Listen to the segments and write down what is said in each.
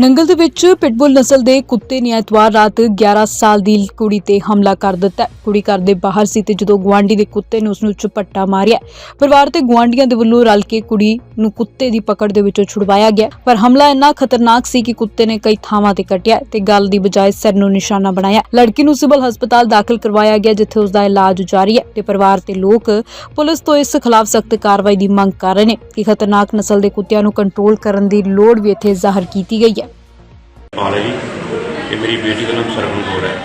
ਨੰਗਲ ਦੇ ਵਿੱਚ ਪਿਟਬੁਲ ਨਸਲ ਦੇ ਕੁੱਤੇ ਨੇ ਐਤਵਾਰ ਰਾਤ 11 ਸਾਲ ਦੀ ਕੁੜੀ ਤੇ ਹਮਲਾ ਕਰ ਦਿੱਤਾ। ਕੁੜੀ ਘਰ ਦੇ ਬਾਹਰ ਸੀ ਤੇ ਜਦੋਂ ਗੁਆਂਢੀ ਦੇ ਕੁੱਤੇ ਨੇ ਉਸ ਨੂੰ ਝਪੱਟਾ ਮਾਰਿਆ, ਪਰਿਵਾਰ ਤੇ ਗੁਆਂਢੀਆਂ ਦੇ ਵੱਲੋਂ ਰਲ ਕੇ ਕੁੜੀ ਨੂੰ ਕੁੱਤੇ ਦੀ ਪਕੜ ਦੇ ਵਿੱਚੋਂ ਛੁਡਵਾਇਆ ਗਿਆ। ਪਰ ਹਮਲਾ ਇੰਨਾ ਖਤਰਨਾਕ ਸੀ ਕਿ ਕੁੱਤੇ ਨੇ ਕਈ ਥਾਵਾਂ ਤੇ ਕੱਟਿਆ ਤੇ ਗੱਲ ਦੀ ਬਜਾਏ ਸਿਰ ਨੂੰ ਨਿਸ਼ਾਨਾ ਬਣਾਇਆ। ਲੜਕੀ ਨੂੰ ਸਿਵਲ ਹਸਪਤਾਲ ਦਾਖਲ ਕਰਵਾਇਆ ਗਿਆ, ਜਿੱਥੇ ਉਸ ਦਾ ਇਲਾਜ ਜਾਰੀ ਹੈ ਤੇ ਪਰਿਵਾਰ ਤੇ ਲੋਕ ਪੁਲਿਸ ਤੋਂ ਇਸ ਖਿਲਾਫ ਸਖਤ ਕਾਰਵਾਈ ਦੀ ਮੰਗ ਕਰ ਰਹੇ ਨੇ ਕਿ ਖਤਰਨਾਕ ਨਸਲ ਦੇ ਕੁੱਤਿਆਂ ਨੂੰ ਕੰਟਰੋਲ ਕਰਨ ਦੀ ਲੋੜ ਵੀ ਇੱਥੇ ਜ਼ਾਹਰ ਕੀਤੀ ਗਈ ਹੈ। ਪਾਲ ਹੈ ਜੀ ਤੇ ਮੇਰੀ ਬੇਟੀ ਦਾ ਨਾਮ ਸਰਵਨ ਕੌਰ ਹੈ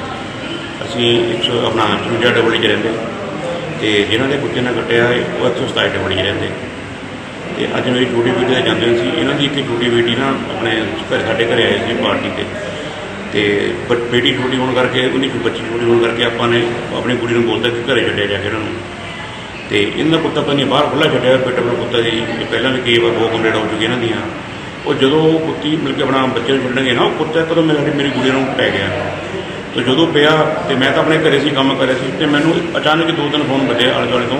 ਅਸੀਂ 100 ਆਪਣਾ 53 ਡਬਲ 'ਚ ਰਹਿੰਦੇ। ਤੇ ਜਿਨ੍ਹਾਂ ਦੇ ਕੁੱਤੇ ਨਾਲ ਕੱਟਿਆ ਹੈ, ਉਹ 127 ਡਬਲ 'ਚ ਰਹਿੰਦੇ। ਤੇ ਅੱਜ ਮੇਰੀ ਛੋਟੀ ਬੇਟੀ ਦਾ ਜਾਂਦੇ ਸੀ ਇਹਨਾਂ ਦੀ ਇੱਕ ਛੋਟੀ ਬੇਟੀ ਨਾ ਆਪਣੇ ਘਰ ਸਾਡੇ ਘਰੇ ਆਈ ਸੀ ਪਾਰਟੀ ਤੇ। ਤੇ ਬ- ਬੇਟੀ ਛੋਟੀ ਹੋਣ ਕਰਕੇ ਉਹਦੀ ਬੱਚੀ ਛੋਟੀ ਹੋਣ ਕਰਕੇ ਆਪਾਂ ਨੇ ਆਪਣੀ ਕੁੜੀ ਨੂੰ ਬੋਲਦਾ ਕਿ ਘਰੇ ਛੱਡਿਆ ਜਾ ਕੇ ਇਹਨਾਂ ਨੂੰ। ਤੇ ਇਹਨਾਂ ਦਾ ਕੁੱਤਾ ਪਤਾ ਨਹੀਂ ਬਾਹਰ ਖੁੱਲਾ ਛੱਡਿਆ ਪਿੱਟ ਆਪਣਾ ਕੁੱਤਾ ਜੀ ਪਹਿਲਾਂ ਵੀ ਕਈ ਵਾਰ ਬਹੁਤ ਕੰਪਲੇਂਟ ਹੋ ਚੁੱਕੀ ਇਹਨਾਂ ਦੀਆਂ। ਉਹ ਜਦੋਂ ਕੁੱਤੀ ਮਿਲ ਕੇ ਆਪਣਾ ਬੱਚੇ ਨੂੰ ਛੱਡਣਗੇ ਨਾ ਉਹ ਕੁੱਤਾ ਕਦੋਂ ਮੇਰੇ ਮੇਰੀ ਗੁੜੀ ਨੂੰ ਪੈ ਗਿਆ। ਤੇ ਜਦੋਂ ਪਿਆ ਤੇ ਮੈਂ ਤਾਂ ਆਪਣੇ ਘਰੇ ਸੀ, ਕੰਮ ਕਰ ਰਿਹਾ ਸੀ, ਤੇ ਮੈਨੂੰ ਅਚਾਨਕ ਦੋ ਤਿੰਨ ਫੋਨ ਵੱਜੇ ਆਲੇ ਦੁਆਲੇ ਤੋਂ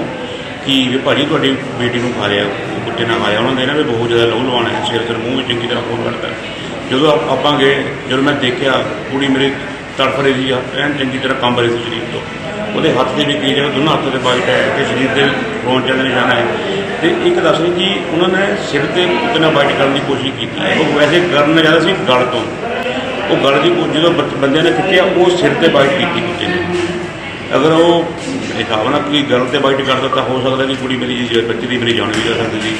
ਕਿ ਵੀ ਭਾਜੀ ਤੁਹਾਡੀ ਬੇਟੀ ਨੂੰ ਖਾ ਲਿਆ, ਉਹ ਕੁੱਤੇ ਨਾਲ ਖਾਇਆ ਉਹਨਾਂ ਦੇ ਨਾ ਵੀ ਬਹੁਤ ਜ਼ਿਆਦਾ ਲਹੂ ਲਵਾਣਾ ਹੈ, ਸਿਰ ਸਿਰ ਮੂੰਹ ਵਿੱਚ ਚੰਗੀ ਤਰ੍ਹਾਂ ਖੋਲ ਕੱਢਦਾ ਜਦੋਂ ਆਪਾਂ ਗਏ, ਜਦੋਂ ਮੈਂ ਦੇਖਿਆ, ਕੁੜੀ ਮੇਰੇ ਤੜਫ ਰਹੀ ਸੀ, ਐਨ ਚੰਗੀ ਤਰ੍ਹਾਂ ਕੰਬ ਰਹੀ ਸੀ ਸਰੀਰ ਤੋਂ। ਉਹਦੇ ਹੱਥ ਦੇ ਵੀ ਕਈ ਜਗ੍ਹਾ ਦੋਨਾਂ ਹੱਥ ਤੇ ਬਾਈਟ ਪੈ ਤੇ ਸਰੀਰ ਦੇ ਰੋਣ ਚੱਲਣ ਦੇ ਨਿਸ਼ਾਨ ਹੈ ਤੇ ਇੱਕ ਦੱਸ ਰਹੀ ਜੀ ਉਹਨਾਂ ਨੇ ਸਿਰ ਤੇ ਕੁੱਤੇ ਨਾਲ ਬਾਈਟ ਕਰਨ ਦੀ ਕੋਸ਼ਿਸ਼ ਕੀਤੀ। ਉਹ ਵੈਸੇ ਕਰਨ ਜ਼ਿਆਦਾ ਸੀ ਗਲ ਤੋਂ। ਉਹ ਗਲ ਦੀ ਜਦੋਂ ਬੱਚ- ਬੰਦੇ ਨੇ ਖਿੱਚਿਆ, ਉਹ ਸਿਰ ਤੇ ਬਾਈਟ ਕੀਤੀ ਕੁੱਤੇ ਨੇ। ਅਗਰ ਉਹ ਹਿਸਾਬ ਨਾਲ ਕੋਈ ਗਲ ਤੇ ਬਾਈਟ ਕਰਦਾ ਤਾਂ ਹੋ ਸਕਦਾ ਕਿ ਕੁੜੀ ਮੇਰੀ ਜੀ ਬੱਚੇ ਦੀ ਮੇਰੀ ਜਾਨ ਵੀ ਜਾ ਸਕਦੀ ਸੀ।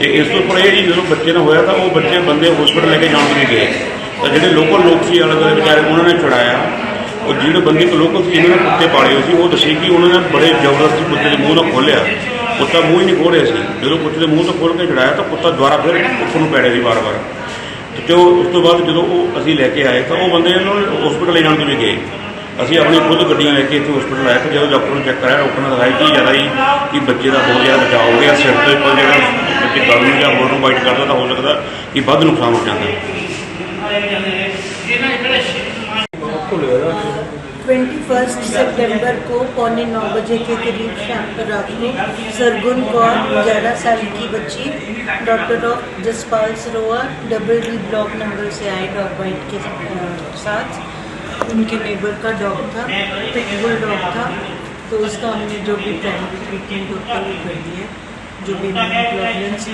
ਤੇ ਇਸ ਤੋਂ ਉੱਪਰ ਇਹ ਜੀ ਜਦੋਂ ਬੱਚੇ ਨਾਲ ਹੋਇਆ ਤਾਂ ਉਹ ਬੱਚੇ ਬੰਦੇ ਹਸਪੀਟਲ ਲੈ ਕੇ ਜਾਣ ਵੀ ਗਏ। ਤਾਂ ਜਿਹੜੇ ਲੋਕਲ ਲੋਕ ਸੀ, ਆਲੇ ਦੁਆਲੇ ਵਿਚਾਰੇ, ਉਹਨਾਂ ਨੇ ਛੁਡਾਇਆ। ਉਹ ਜਿਹੜੇ ਬੰਦੇ ਕੋ ਲੋਕਲ ਸੀ ਇਹਨਾਂ ਨੇ ਕੁੱਤੇ ਪਾਲੇ ਹੋਏ ਸੀ, ਉਹ ਦੱਸੇ ਕਿ ਉਹਨਾਂ ਨੇ ਬੜੇ ਜ਼ਬਰਦਸਤੀ ਕੁੱਤੇ ਦੇ ਮੂੰਹ ਨਾਲ ਖੋਲਿਆ ਕੁੱਤਾ ਮੂੰਹ ਹੀ ਨਹੀਂ ਖੋਲ ਰਿਹਾ ਸੀ। ਜਦੋਂ ਕੁੱਤੇ ਦੇ ਮੂੰਹ ਤੋਂ ਖੋਲ ਕੇ ਛੁਡਾਇਆ ਤਾਂ ਕੁੱਤਾ ਦੁਬਾਰਾ ਫਿਰ ਉੱਪਰ ਨੂੰ ਪੈ ਰਿਹਾ ਸੀ ਵਾਰ-ਵਾਰ ਤੇ ਜੋ ਉਸ ਤੋਂ ਬਾਅਦ ਜਦੋਂ ਉਹ ਅਸੀਂ ਲੈ ਕੇ ਆਏ ਤਾਂ ਉਹ ਬੰਦੇ ਇਹਨਾਂ ਨੂੰ ਹਸਪੀਟਲ ਲੈ ਜਾਣ ਤੋਂ ਵੀ ਗਏ। ਅਸੀਂ ਆਪਣੀ ਖੁਦ ਗੱਡੀਆਂ ਲੈ ਕੇ ਇੱਥੇ ਹਸਪੀਟਲ ਆਏ ਤੇ ਜਦੋਂ ਡਾਕਟਰ ਨੂੰ ਚੈੱਕ ਕਰਾਇਆ ਡਾਕਟਰ ਨੇ ਦਿਖਾਇਆ ਕਿ ਜ਼ਿਆਦਾ ਹੀ ਕਿ ਬੱਚੇ ਦਾ ਬਹੁਤ ਜ਼ਿਆਦਾ ਬਚਾਅ ਹੋ ਗਿਆ ਸਿਰ ਤੋਂ ਉੱਪਰ ਜਿਹੜਾ ਬੱਚੇ ਗਲ ਨੂੰ ਜਾਂ ਹੋਰ ਨੂੰ ਬਾਈਟ ਕਰਦਾ ਤਾਂ ਹੋ ਸਕਦਾ ਕਿ ਵੱਧ ਨੁਕਸਾਨ ਹੋ ਜਾਂਦਾ। 21 सेप्टेम्बर को पौने नौ बजे के करीब शाम को रात को सरगुन कौर ग्यारह साल की बच्ची, doctor of Jaspal Sarovar, double D block number से आए डॉग बाइट के साथ। उनके नेबर का डॉग था, पिटबुल डॉग था तो उसका हमने जो भी ट्रीटमेंट होता है, वो कर दिया जो भी प्रॉब्लम्स